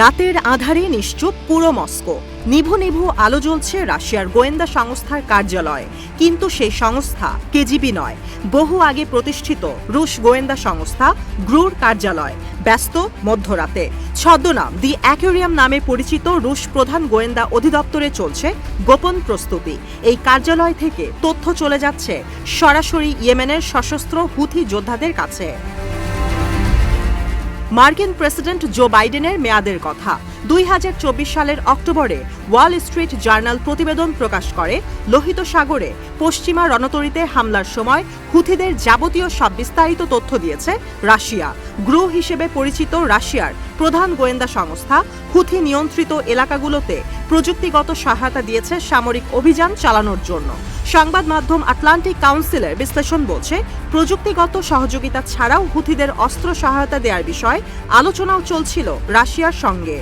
রাতের আধারে নিশ্চুপ পুরো মস্কো। নিভু নিভু আলো জ্বলছে রাশিয়ার গোয়েন্দা সংস্থার কার্যালয়। কিন্তু সেই সংস্থা কেজিবি নয়। বহু আগে প্রতিষ্ঠিত রুশ গোয়েন্দা সংস্থা গ্রুর কার্যালয়। ব্যস্ত মধ্যরাতে। ছদ্মনাম, দি অ্যাকোরিয়াম নামে পরিচিত রুশ প্রধান গোয়েন্দা অধিদপ্তরে চলছে গোপন প্রস্তুতি। এই কার্যালয় থেকে তথ্য চলে যাচ্ছে সরাসরি ইয়েমেনের সশস্ত্র হুথি যোদ্ধাদের কাছে। মার্কিন প্রেসিডেন্ট জো বাইডেনের মেয়াদের কথা। দুই হাজার চব্বিশ সালের অক্টোবরে ওয়াল স্ট্রিট জার্নাল প্রতিবেদন প্রকাশ করে, লোহিত সাগরে পশ্চিমা রণতরীতে হামলার সময় হুথিদের যাবতীয় সব বিস্তারিত তথ্য দিয়েছে রাশিয়া। গ্রু হিসেবে পরিচিত রাশিয়ার প্রধান গোয়েন্দা সংস্থা হুথি নিয়ন্ত্রিত এলাকাগুলোতে প্রযুক্তিগত সহায়তা দিয়েছে সামরিক অভিযান চালানোর জন্য। সংবাদ মাধ্যম আটলান্টিক কাউন্সিলের বিশ্লেষণ বলছে, প্রযুক্তিগত সহযোগিতা ছাড়াও হুথিদের অস্ত্র সহায়তা দেওয়ার বিষয়ে আলোচনাও চলছিল রাশিয়ার সঙ্গে।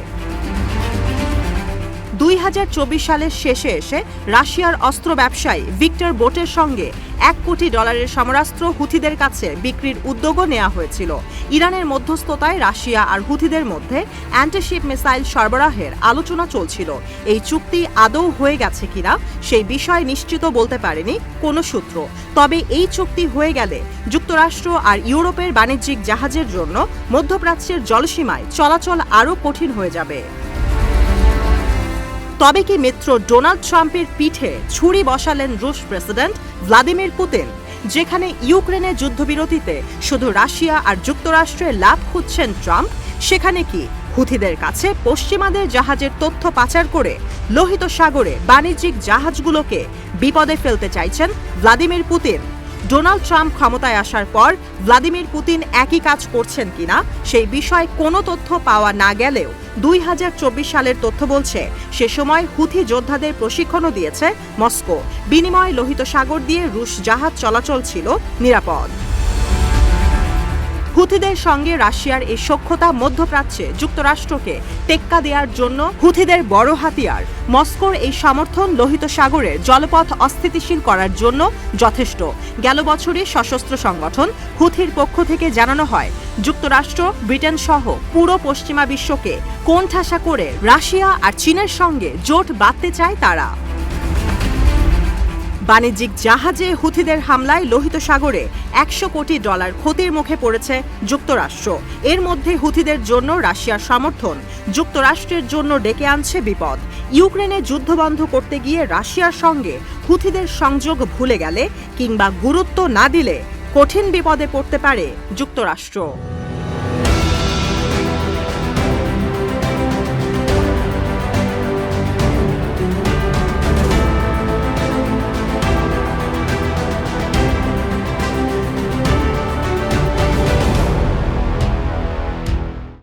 দুই হাজার চব্বিশ সালের শেষে এসে রাশিয়ার অস্ত্র ব্যবসায়ী ভিক্টর বোটের সঙ্গে এক কোটি ডলারের সমরাস্ত্র হুথিদের কাছে বিক্রির উদ্যোগও নেওয়া হয়েছিল। ইরানের মধ্যস্থতায় রাশিয়া আর হুথিদের মধ্যে অ্যান্টিশিপ মিসাইল সরবরাহের আলোচনা চলছিল। এই চুক্তি আদৌ হয়ে গেছে কিনা সেই বিষয়ে নিশ্চিত বলতে পারেনি কোনো সূত্র। তবে এই চুক্তি হয়ে গেলে যুক্তরাষ্ট্র আর ইউরোপের বাণিজ্যিক জাহাজের জন্য মধ্যপ্রাচ্যের জলসীমায় চলাচল আরও কঠিন হয়ে যাবে। তবে কি মিত্র ডোনাল্ড ট্রাম্পের পিঠে ছুরি বসালেন রুশ প্রেসিডেন্ট ভ্লাদিমির পুতিন, যেখানে ইউক্রেনের যুদ্ধবিরতিতে শুধু রাশিয়া আর যুক্তরাষ্ট্রের লাভ খুঁজছেন ট্রাম্প, সেখানে কি হুথিদের কাছে পশ্চিমাদের জাহাজের তথ্য পাচার করে লোহিত সাগরে বাণিজ্যিক জাহাজগুলোকে বিপদে ফেলতে চাইছেন ভ্লাদিমির পুতিন? ডোনাল্ড ট্রাম্প ক্ষমতায় আসার পর ভ্লাদিমির পুতিন একই কাজ করছেন কিনা, সেই বিষয়ে কোনো তথ্য পাওয়া না গেলেও দুই হাজার চব্বিশ সালের তথ্য বলছে, সে সময় হুথি যোদ্ধাদের প্রশিক্ষণও দিয়েছে মস্কো। বিনিময়ে লোহিত সাগর দিয়ে রুশ জাহাজ চলাচল ছিল নিরাপদ। হুথিদের সঙ্গে রাশিয়ার এই সখ্যতা মধ্যপ্রাচ্যে যুক্তরাষ্ট্রকে টেক্কা দেওয়ার জন্য হুথিদের বড় হাতিয়ার। মস্কোর এই সমর্থন লোহিত সাগরের জলপথ অস্থিতিশীল করার জন্য যথেষ্ট। গেল বছরে সশস্ত্র সংগঠন হুথির পক্ষ থেকে জানানো হয়, যুক্তরাষ্ট্র, ব্রিটেন সহ পুরো পশ্চিমা বিশ্বকে কোণঠাসা করে রাশিয়া আর চীনের সঙ্গে জোট বাঁধতে চায় তারা। বাণিজ্যিক জাহাজে হুথিদের হামলায় লোহিত সাগরে একশো কোটি ডলার ক্ষতির মুখে পড়েছে যুক্তরাষ্ট্র। এর মধ্যে হুথিদের জন্য রাশিয়ার সমর্থন, যুক্তরাষ্ট্রের জন্য ডেকে আনছে বিপদ। ইউক্রেনে যুদ্ধ বন্ধ করতে গিয়ে রাশিয়ার সঙ্গে হুথিদের সংযোগ ভুলে গেলে কিংবা গুরুত্ব না দিলে কঠিন বিপদে পড়তে পারে যুক্তরাষ্ট্র।